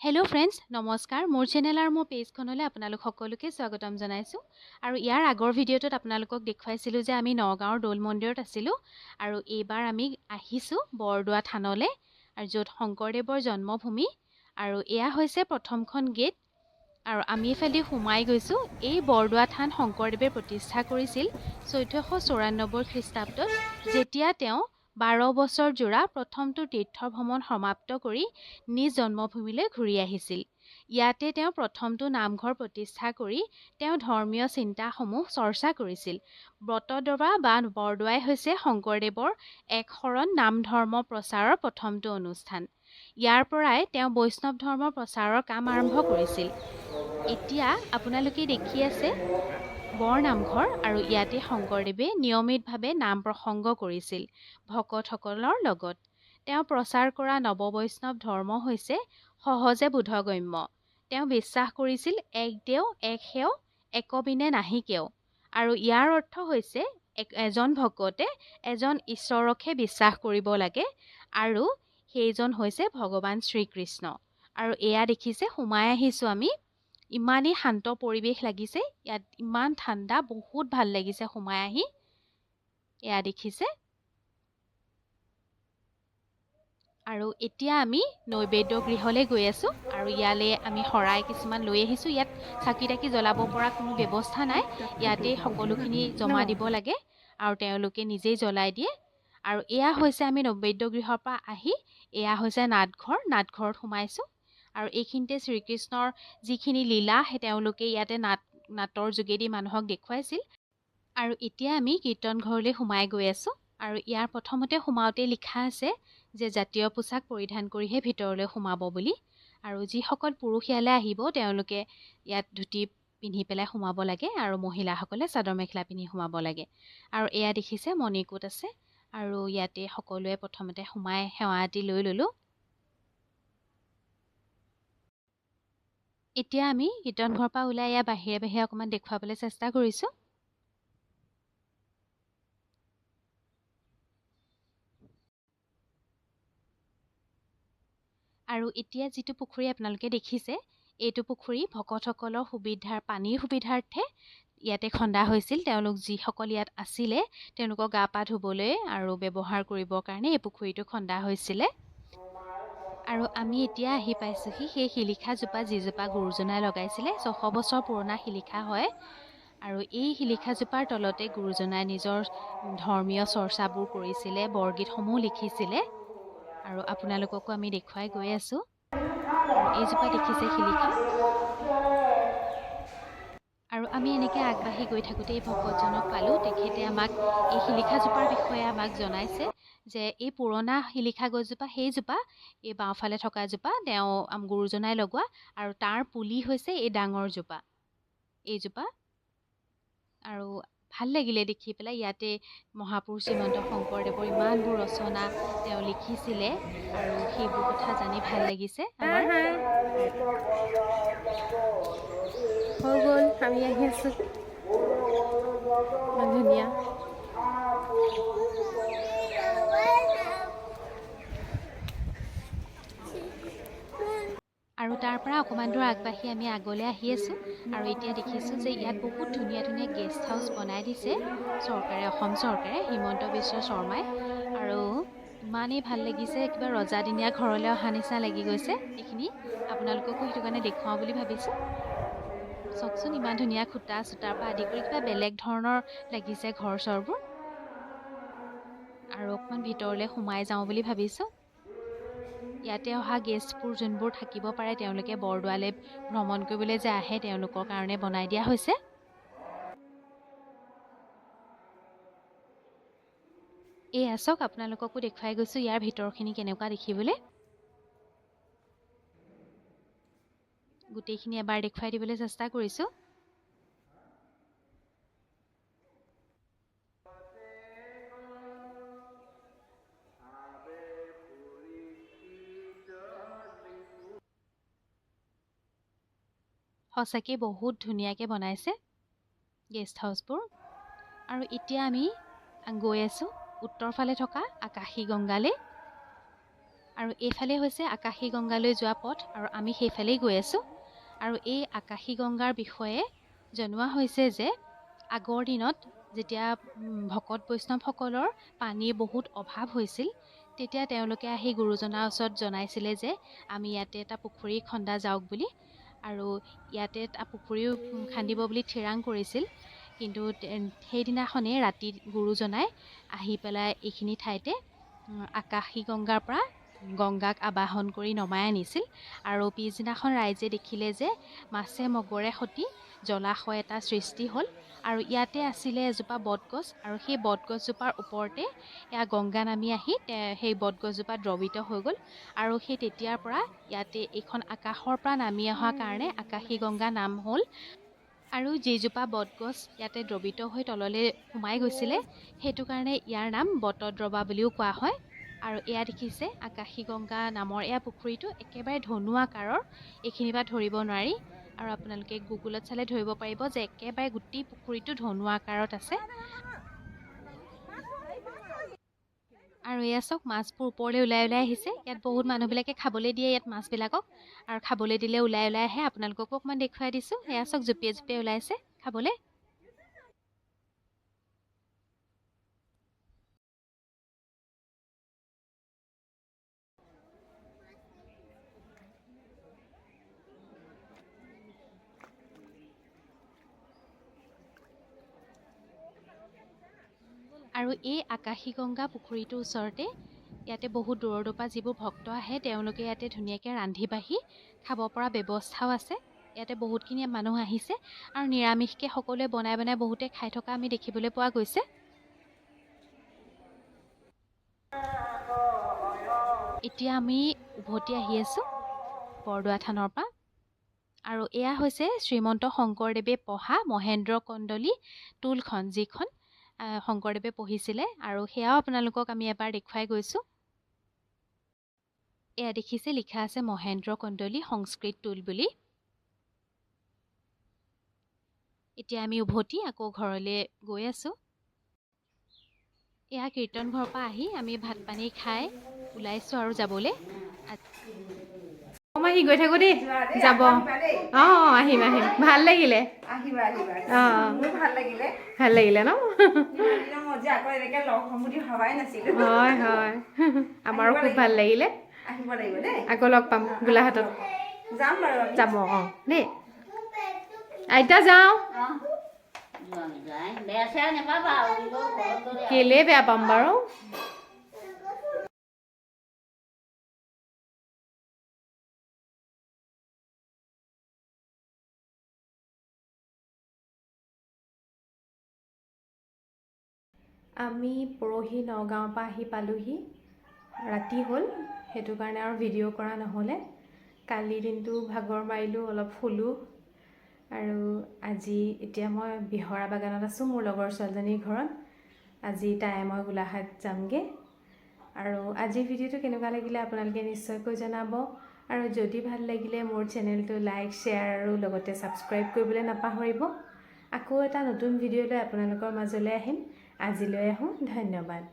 Hello friends নমস্কাৰ। মোৰ channel আৰু মোৰ পেজখনলৈ আপোনালোক সকলোকে স্বাগতম জনাইছোঁ। আৰু ইয়াৰ আগৰ ভিডিঅ'টোত আপোনালোকক দেখুৱাইছিলোঁ যে আমি নগাঁৱৰ দৌল মন্দিৰত আছিলোঁ। আৰু এইবাৰ আমি আহিছোঁ বৰদোৱা থানলৈ আৰু য'ত শংকৰদেৱৰ জন্মভূমি। আৰু এয়া হৈছে প্ৰথমখন গেট। আৰু আমি এইফালেদি সোমাই গৈছোঁ। এই বৰদোৱা থান শংকৰদেৱে প্ৰতিষ্ঠা কৰিছিল চৈধ্যশ চৌৰান্নব্বৈ খ্ৰীষ্টাব্দত। যেতিয়া তেওঁ বাৰ বছৰ জোৰা প্ৰথমটো তীৰ্থ ভ্ৰমণ সমাপ্ত কৰি নিজ জন্মভূমিলৈ ঘূৰি আহিছিল। ইয়াতে তেওঁ প্ৰথমটো নামঘৰ প্ৰতিষ্ঠা কৰি তেওঁ ধৰ্মীয় চিন্তাসমূহ চৰ্চা কৰিছিল। ব্ৰতদৰা বা বৰদোৱাই হৈছে শংকৰদেৱৰ এক শৰণ নাম ধৰ্ম প্ৰচাৰৰ প্ৰথমটো অনুষ্ঠান। ইয়াৰ পৰাই তেওঁ বৈষ্ণৱ ধৰ্ম প্ৰচাৰৰ কাম আৰম্ভ কৰিছিল। এতিয়া আপোনালোকে দেখি আছে বৰনামঘৰ আৰু ইয়াতে শংকৰদেৱে নিয়মিতভাৱে নাম প্ৰসংগ কৰিছিল ভকতসকলৰ লগত। তেওঁ প্ৰচাৰ কৰা নৱবৈষ্ণৱ ধৰ্ম হৈছে সহজে বোধগম্য। তেওঁ বিশ্বাস কৰিছিল এক দেও এক সেও একবিনে নাহি কেও। আৰু ইয়াৰ অৰ্থ হৈছে এজন ভকতে এজন ঈশ্বৰকহে বিশ্বাস কৰিব লাগে আৰু সেইজন হৈছে ভগৱান শ্ৰীকৃষ্ণ। আৰু এয়া দেখিছে সোমাই আহিছোঁ আমি ইমানেই শান্ত পৰিৱেশ লাগিছে ইয়াত ইমান ঠাণ্ডা বহুত ভাল লাগিছে সোমাই আহি। এয়া দেখিছে। আৰু এতিয়া আমি নৈবেদ্য গৃহলৈ গৈ আছোঁ আৰু ইয়ালৈ আমি শৰাই কিছুমান লৈ আহিছোঁ ইয়াত চাকি তাকি জ্বলাব পৰা কোনো ব্যৱস্থা নাই। ইয়াতেই সকলোখিনি জমা দিব লাগে আৰু তেওঁলোকে নিজেই জ্বলাই দিয়ে। আৰু এয়া হৈছে আমি নৈবেদ্য গৃহৰ পৰা আহি এয়া হৈছে নাটঘৰ নাটঘৰত সোমাইছোঁ। আৰু এইখিনিতে শ্ৰীকৃষ্ণৰ যিখিনি লীলা সেই তেওঁলোকে ইয়াতে নাট নাটৰ যোগেদি মানুহক দেখুৱাইছিল। আৰু এতিয়া আমি কীৰ্তন ঘৰলৈ সোমাই গৈ আছোঁ। আৰু ইয়াৰ প্ৰথমতে সোমাওঁতে লিখা আছে যে জাতীয় পোছাক পৰিধান কৰিহে ভিতৰলৈ সোমাব বুলি। আৰু যিসকল পুৰুষ ইয়ালৈ আহিব তেওঁলোকে ইয়াত ধুতি পিন্ধি পেলাই সোমাব লাগে আৰু মহিলাসকলে চাদৰ মেখেলা পিন্ধি সোমাব লাগে। আৰু এয়া দেখিছে মণিকোট আছে। আৰু ইয়াতে সকলোৱে প্ৰথমতে সোমাই সেৱা এটি লৈ ল'লোঁ। এতিয়া আমি কীৰ্তন ঘৰৰ পৰা ওলাই ইয়াৰ বাহিৰে বাহিৰে অকণমান দেখুৱাবলৈ চেষ্টা কৰিছোঁ। আৰু এতিয়া যিটো পুখুৰী আপোনালোকে দেখিছে এইটো পুখুৰী ভকতসকলৰ সুবিধাৰ পানীৰ সুবিধাৰ্থে ইয়াতে খন্দা হৈছিল। তেওঁলোক যিসকল ইয়াত আছিলে তেওঁলোকক গা পা ধুবলৈ আৰু ব্যৱহাৰ কৰিবৰ কাৰণে এই পুখুৰীটো খন্দা হৈছিলে। আৰু আমি এতিয়া আহি পাইছোঁহি সেই শিলিখাজোপা যিজোপা গুৰুজনাই লগাইছিলে। ছশ বছৰ পুৰণা শিলিখা হয়। আৰু এই শিলিখাজোপাৰ তলতে গুৰুজনাই নিজৰ ধৰ্মীয় চৰ্চাবোৰ কৰিছিলে বৰগীতসমূহ লিখিছিলে। আৰু আপোনালোককো আমি দেখুৱাই গৈ আছোঁ। এইজোপা দেখিছে শিলিখা। আৰু আমি এনেকৈ আগবাঢ়ি গৈ থাকোঁতে এই ভকতজনক পালোঁ। তেখেতে আমাক এই শিলিখাজোপাৰ বিষয়ে আমাক জনাইছে। যে এই পুৰণা শিলিখা গছজোপা সেইজোপা এই বাওঁফালে থকাজোপা তেওঁ গুৰুজনাই লগোৱা আৰু তাৰ পুলি হৈছে এই ডাঙৰজোপা এইজোপা আৰু ভাল লাগিলে দেখি পেলাই ইয়াতে মহাপুৰুষ শ্ৰীমন্ত শংকৰদেৱৰ ইমানবোৰ ৰচনা তেওঁ লিখিছিলে আৰু সেইবোৰ কথা জানি ভাল লাগিছে হৈ গ'ল আমি আহি আছোঁ। ধুনীয়া। আৰু তাৰ পৰা অকণমান দূৰ আগবাঢ়ি আমি আগলৈ আহি আছোঁ। আৰু এতিয়া দেখিছোঁ যে ইয়াত বহুত ধুনীয়া ধুনীয়া গেষ্ট হাউচ বনাই দিছে। চৰকাৰে অসম চৰকাৰে হিমন্ত বিশ্ব শৰ্মাই। আৰু ইমানেই ভাল লাগিছে কিবা ৰজাদিনীয়া ঘৰলৈ অহা নিচিনা লাগি গৈছে। এইখিনি আপোনালোককো সেইটো কাৰণে দেখুৱাওঁ বুলি ভাবিছোঁ। চাওকচোন ইমান ধুনীয়া খুটা চুটাৰ পৰা আদি কৰি কিবা বেলেগ ধৰণৰ লাগিছে ঘৰ চৰবোৰ আৰু অকণমান ভিতৰলৈ সোমাই যাওঁ বুলি ভাবিছোঁ। ইয়াতে অহা গেষ্টবোৰ যোনবোৰ থাকিব পাৰে তেওঁলোকে বৰদোৱালৈ ভ্ৰমণ কৰিবলৈ যে আহে তেওঁলোকৰ কাৰণে বনাই দিয়া হৈছে। এই আচক আপোনালোককো দেখুৱাই গৈছোঁ ইয়াৰ ভিতৰখিনি কেনেকুৱা দেখিবলৈ। গোটেইখিনি এবাৰ দেখুৱাই দিবলৈ চেষ্টা কৰিছোঁ। সঁচাকৈ বহুত ধুনীয়াকৈ বনাইছে গেষ্ট হাউচবোৰ আৰু এতিয়া আমি গৈ আছোঁ উত্তৰ ফালে থকা আকাশী গংগালৈ। আৰু এইফালে হৈছে আকাশী গংগালৈ যোৱা পথ আৰু আমি সেইফালেই গৈ আছোঁ। আৰু এই আকাশী গংগাৰ বিষয়ে জনোৱা হৈছে যে আগৰ দিনত যেতিয়া ভকত বৈষ্ণৱসকলৰ পানীৰ বহুত অভাৱ হৈছিল তেতিয়া তেওঁলোকে আহি গুৰুজনাৰ ওচৰত জনাইছিলে যে আমি ইয়াতে এটা পুখুৰী খন্দা যাওক বুলি। আৰু ইয়াতে পুখুৰীও খান্দিব বুলি থিৰাং কৰিছিল। কিন্তু সেইদিনাখনেই ৰাতি গুৰুজনাই আহি পেলাই এইখিনি ঠাইতে আকাশী গংগাৰ পৰা গংগাক আবাহন কৰি নমাই আনিছিল আৰু পিছদিনাখন ৰাইজে দেখিলে যে মাছে মগৰে সতি জলাশয় এটা সৃষ্টি হ'ল আৰু ইয়াতে আছিলে এজোপা বটগছ আৰু সেই বটগছজোপাৰ ওপৰতে এয়া গংগা নামি আহি সেই বটগছজোপা দ্ৰৱিত হৈ গ'ল আৰু সেই তেতিয়াৰ পৰা ইয়াতে এইখন আকাশৰ পৰা নামি অহা কাৰণে আকাশী গংগা নাম হ'ল আৰু যিজোপা বটগছ ইয়াতে দ্ৰৱিত হৈ তললৈ সোমাই গৈছিলে সেইটো কাৰণে ইয়াৰ নাম বটদ্ৰৱা বুলিও কোৱা হয়। আৰু এয়া দেখিছে আকাশী গংগা নামৰ এয়া পুখুৰীটো একেবাৰে ধনু আকাৰৰ এইখিনিৰ পৰা ধৰিব নোৱাৰি। আৰু আপোনালোকে গুগলত চালে ধৰিব পাৰিব যে একেবাৰে গোটেই পুখুৰীটো ধনু আকাৰত আছে। আৰু এয়া চাওক মাছবোৰ ওপৰলৈ ওলাই ওলাই আহিছে। ইয়াত বহুত মানুহবিলাকে খাবলৈ দিয়ে ইয়াত মাছবিলাকক। আৰু খাবলৈ দিলে ওলাই ওলাই আহে। আপোনালোককো অকণমান দেখুৱাই দিছোঁ। এয়া চাওক জঁপিয়াই জঁপিয়াই ওলাইছে খাবলৈ। আৰু এই আকাশী গংগা পুখুৰীটোৰ ওচৰতে ইয়াতে বহুত দূৰৰ দূৰৰ পৰা যিবোৰ ভক্ত আহে তেওঁলোকে ইয়াতে ধুনীয়াকৈ ৰান্ধি বাঢ়ি খাব পৰা ব্যৱস্থাও আছে। ইয়াতে বহুতখিনি মানুহ আহিছে আৰু নিৰামিষকৈ সকলোৱে বনাই বনাই বহুতে খাই থকা আমি দেখিবলৈ পোৱা গৈছে। এতিয়া আমি উভতি আহি আছোঁ বৰদোৱা থানৰ পৰা। আৰু এয়া হৈছে শ্ৰীমন্ত শংকৰদেৱে পঢ়া মহেন্দ্ৰ কন্দলী টোলখন যিখন শংকৰদেৱে পঢ়িছিলে আৰু সেয়াও আপোনালোকক আমি এবাৰ দেখুৱাই গৈছোঁ। এয়া দেখিছে লিখা আছে মহেন্দ্ৰ কন্দলী সংস্কৃত টোল বুলি। এতিয়া আমি উভতি আকৌ ঘৰলৈ গৈ আছোঁ। এয়া কীৰ্তন ঘৰৰ পৰা আহি আমি ভাত পানী খাই ওলাইছোঁ আৰু যাবলৈ। অ মাহী গৈ থাকো দেই। যাব। অ অ, আহিম আহিম। ভাল লাগিলে। আহিবা আহিবা। অ, ভাল লাগিলে। ভাল লাগিলে ন? হয় হয়। আমাৰো খুব ভাল লাগিলে। আহিব লাগিব দেই। আকৌ লগ পাম গোলাঘাটত। যাম বাৰু যাব অ দেই। আইতা যাওঁ। বেয়া চেয়া নেপাবা আৰু। ঘৰত গ'লে কেলে বেয়া পাম বাৰু? আমি পৰহি নগাঁৱৰ পৰা আহি পালোহি। ৰাতি হ'ল সেইটো কাৰণে আৰু ভিডিঅ' কৰা নহ'লে। কালি দিনটো ভাগৰ মাৰিলোঁ অলপ শুলোঁ। আৰু আজি এতিয়া মই বিহৰা বাগানত আছোঁ মোৰ লগৰ ছোৱালীজনীৰ ঘৰত। আজি তাই মই গোলাঘাট যামগৈ। আৰু আজিৰ ভিডিঅ'টো কেনেকুৱা লাগিলে আপোনালোকে নিশ্চয়কৈ জনাব। আৰু যদি ভাল লাগিলে মোৰ চেনেলটো লাইক শ্বেয়াৰ আৰু লগতে ছাবস্ক্ৰাইব কৰিবলৈ নাপাহৰিব। আকৌ এটা নতুন ভিডিঅ' লৈ আপোনালোকৰ মাজলৈ আহিম। আজিলৈ আহোঁ ধন্যবাদ।